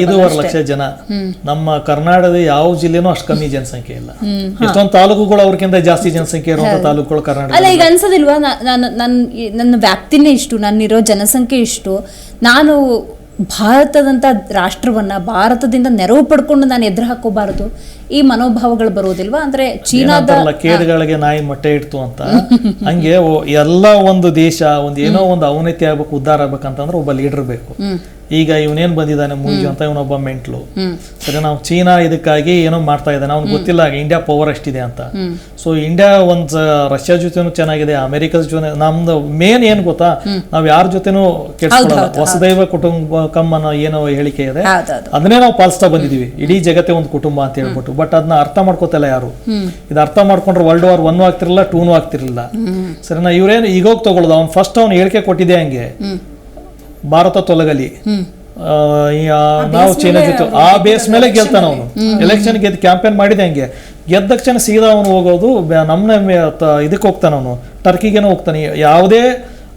ಐದೂವರೆ ಲಕ್ಷ ಜನ. ನಮ್ಮ ಕರ್ನಾಟಕದ ಯಾವ ಜಿಲ್ಲೆನೂ ಅಷ್ಟು ಕಮ್ಮಿ ಜನಸಂಖ್ಯೆ ಇಲ್ಲ. ಎಷ್ಟೊಂದು ತಾಲೂಕುಗಳು ಅವ್ರಕ್ಕಿಂತ ಜಾಸ್ತಿ ಜನಸಂಖ್ಯೆ ಇರುವಂತ ತಾಲೂಕುಗಳು ಕರ್ನಾಟಕ ಅಲ್ಲ ಈಗ ಅನ್ಸೋದಿಲ್ವಾ? ನಾನು ನನ್ನ ವ್ಯಾಪ್ತಿನೇ ಇಷ್ಟು ನನ್ನಿರೋ ಜನಸಂಖ್ಯೆ ಇಷ್ಟು. ನಾನು ಭಾರತದಂತ ರಾಷ್ಟ್ರವನ್ನ ಭಾರತದಿಂದ ನೆರವು ಪಡ್ಕೊಂಡು ನಾನು ಎದುರು ಹಾಕೋಬಾರದು ಈ ಮನೋಭಾವಗಳು ಬರೋದಿಲ್ವಾ ಅಂದ್ರೆ ಚೀನಾದ ಕೇಡುಗಳಿಗೆ ನಾಯಿ ಮೊಟ್ಟೆ ಇಡ್ತು ಅಂತ. ಹಂಗೆ ಎಲ್ಲ ಒಂದು ದೇಶ ಒಂದು ಏನೋ ಒಂದು ಅವನತಿ ಆಗ್ಬೇಕು ಉದ್ಧಾರ ಆಗ್ಬೇಕಂತಂದ್ರೆ ಒಬ್ಬ ಲೀಡರ್ ಬೇಕು. ಈಗ ಇವನೇನ್ ಬಂದಿದ್ದಾನೆ ಮೂಜು ಅಂತ ಇವನೊಬ್ಬ ಮೆಂಟ್ಲು. ಸರಿ ನಾವು ಚೀನಾ ಇದಕ್ಕಾಗಿ ಏನೋ ಮಾಡ್ತಾ ಇದ್ದಾನೆ. ಅವ್ನಿಗೆ ಗೊತ್ತಿಲ್ಲ ಇಂಡಿಯಾ ಪವರ್ ಎಷ್ಟಿದೆ ಅಂತ. ಸೊ ಇಂಡಿಯಾ ಒಂದ್ ರಷ್ಯಾ ಜೊತೆನೂ ಚೆನ್ನಾಗಿದೆ ಅಮೆರಿಕದ ಜೊತೆ ನಮ್ದು ಮೇನ್ ಏನ್ ಗೊತ್ತಾ ನಾವ್ ಯಾರ ಜೊತೆನೂ ಕೆಡ್ಸ್ಕೊಳ್ಳಲ್ಲ ವಸುದೈವ ಕುಟುಂಬ ಅನ್ನೋ ಏನೋ ಹೇಳಿಕೆ ಇದೆ. ಅದನ್ನೇ ನಾವು ಪಾಲಿಸ್ತಾ ಬಂದಿದೀವಿ. ಇಡೀ ಜಗತ್ತೇ ಒಂದು ಕುಟುಂಬ ಅಂತ ಹೇಳ್ಬಿಟ್ಟು. ಬಟ್ ಅದನ್ನ ಅರ್ಥ ಮಾಡ್ಕೋತಲ್ಲ ಯಾರು? ಇದು ಅರ್ಥ ಮಾಡ್ಕೊಂಡ್ರೆ ವರ್ಲ್ಡ್ ವಾರ್ ಒನ್ ಆಗ್ತಿರಲಿಲ್ಲ ಟೂನು ಆಗ್ತಿರ್ಲಿಲ್ಲ. ಸರಿನಾ ಇವ್ರೇನು ಈಗೋಗ್ ತಗೊಳ್ಳೋದು ಅವ್ನು ಫಸ್ಟ್ ಅವ್ನು ಹೇಳಿಕೆ ಕೊಟ್ಟಿದ್ದೆ ಹಂಗೆ. ಭಾರತ ತೊಲಗಲಿ. ನಾವು ಚೀನಾ ಜೊತೆ ಆ ಬೇಸ್ ಮೇಲೆ ಗೆಲ್ತಾನ ಅವನು. ಎಲೆಕ್ಷನ್ ಗೆದ್ದು ಕ್ಯಾಂಪೇನ್ ಮಾಡಿದೆ ಹಂಗೆ? ಗೆದ್ದ ತಕ್ಷಣ ಸೀದಾ ಅವನು ಹೋಗೋದು ನಮ್ಮ ನಮ್ನ ಇದಕ್ಕೆ ಹೋಗ್ತಾನ ಅವನು. ಟರ್ಕಿಗೇನೋ ಹೋಗ್ತಾನೆ. ಯಾವುದೇ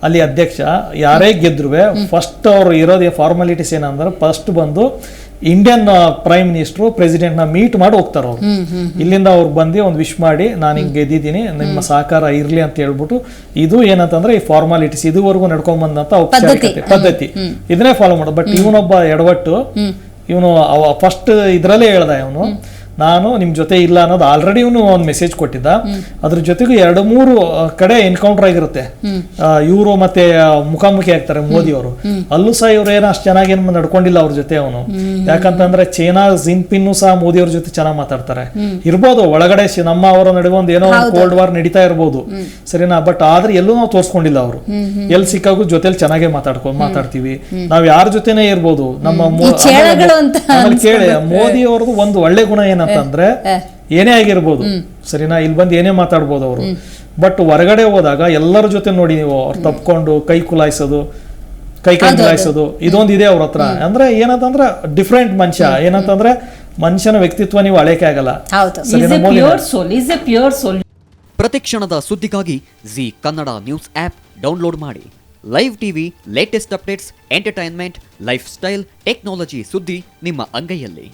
ಅಲ್ಲಿ ಅಧ್ಯಕ್ಷ ಯಾರೇ ಗೆದ್ರು ಫಸ್ಟ್ ಅವ್ರು ಇರೋದೇ ಫಾರ್ಮಾಲಿಟೀಸ್ ಏನಂದ್ರೆ ಫಸ್ಟ್ ಬಂದು ಇಂಡಿಯನ್ ಪ್ರೈಮ್ ಮಿನಿಸ್ಟ್ರು ನ ಮೀಟ್ ಮಾಡಿ ಹೋಗ್ತಾರ ಅವ್ರು. ಇಲ್ಲಿಂದ ಅವ್ರು ಬಂದು ಒಂದು ವಿಶ್ ಮಾಡಿ ನಾನು ಹಿಂಗೆ ಗೆದ್ದಿದ್ದೀನಿ ನಿಮ್ಮ ಸಹಕಾರ ಇರ್ಲಿ ಅಂತ ಹೇಳ್ಬಿಟ್ಟು ಇದು ಏನಂತಂದ್ರೆ ಈ ಫಾರ್ಮಾಲಿಟೀಸ್ ಇದುವರೆಗೂ ನಡ್ಕೊಂಡ್ ಬಂದಂತ ಔಪಚಾರಿಕತೆ ಪದ್ಧತಿ. ಇದನ್ನೇ ಫಾಲೋ ಮಾಡೋದು. ಬಟ್ ಇವನೊಬ್ಬ ಎಡವಟ್ಟು ಇವನು ಫಸ್ಟ್ ಇದ್ರಲ್ಲೇ ಹೇಳ್ದ ಇವನು. ನಾನು ನಿಮ್ ಜೊತೆ ಇಲ್ಲ ಅನ್ನೋದು ಆಲ್ರೆಡಿ ಇವನು ಒಂದು ಮೆಸೇಜ್ ಕೊಟ್ಟಿದ್ದ. ಅದ್ರ ಜೊತೆಗೂ ಎರಡು ಮೂರು ಕಡೆ ಎನ್ಕೌಂಟರ್ ಆಗಿರುತ್ತೆ. ಇವರು ಮತ್ತೆ ಮುಖಾಮುಖಿ ಆಗ್ತಾರೆ ಮೋದಿ ಅವರು. ಅಲ್ಲೂ ಸಹ ಇವ್ರು ಏನೋ ಅಷ್ಟು ಚೆನ್ನಾಗಿ ಏನು ನಡ್ಕೊಂಡಿಲ್ಲ ಅವ್ರ ಜೊತೆ ಅವನು. ಯಾಕಂತಂದ್ರೆ ಚೈನಾ ಜಿನ್ಪಿನ್ ಸಹ ಮೋದಿ ಅವ್ರ ಜೊತೆ ಚೆನ್ನಾಗಿ ಮಾತಾಡ್ತಾರೆ. ಇರ್ಬೋದು ಒಳಗಡೆ ನಮ್ಮ ಅವರ ನಡುವೆ ಒಂದು ಏನೋ ಕೋಲ್ಡ್ ವಾರ್ ನಡೀತಾ ಇರ್ಬೋದು. ಸರಿನಾ? ಬಟ್ ಆದ್ರೆ ಎಲ್ಲೂ ನಾವು ತೋರ್ಸ್ಕೊಂಡಿಲ್ಲ ಅವರು. ಎಲ್ಲಿ ಸಿಕ್ಕಾಗೂ ಜೊತೆಲಿ ಚೆನ್ನಾಗೇ ಮಾತಾಡ್ಕೊಂಡು ಮಾತಾಡ್ತೀವಿ. ನಾವ್ ಯಾರ ಜೊತೆನೇ ಇರ್ಬೋದು. ನಮ್ಮ ಕೇಳಿ ಮೋದಿ ಅವ್ರದ್ದು ಒಂದು ಒಳ್ಳೆ ಗುಣ ಏನಂತಂದ್ರೆ ಏನೇ ಆಗಿರ್ಬೋದು. ಸರಿನಾ? ಇಲ್ಲಿ ಬಂದು ಏನೇ ಮಾತಾಡ್ಬೋದು ಅವರು. ಬಟ್ ಹೊರಗಡೆ ಹೋದಾಗ ಎಲ್ಲರ ಜೊತೆ ನೋಡಿ ನೀವು ಅವ್ರು ತಪ್ಕೊಂಡು ಕೈ ಕುಲಾಯಿಸೋದು ಕೈ ಕೈ ಕುಲಾಯಿಸೋದು ಇದೊಂದು ಇದೆ ಅವ್ರ ಹತ್ರ. ಅಂದ್ರೆ ಏನಂತಂದ್ರೆ ಡಿಫ್ರೆಂಟ್ ಮನುಷ್ಯ. ಏನಂತಂದ್ರೆ ಮನುಷ್ಯನ ವ್ಯಕ್ತಿತ್ವ ನೀವು ಅಳೆಕೆ ಆಗಲ್ಲ. ಹೌದು. ಕ್ಷಣದ ಪ್ರತಿಕ್ಷಣದ ಸುದ್ದಿಗಾಗಿ Zee Kannada news app download ಮಾಡಿ. Live TV latest updates entertainment lifestyle technology ಸುದ್ದಿ ನಿಮ್ಮ ಅಂಗೈಯಲ್ಲಿ.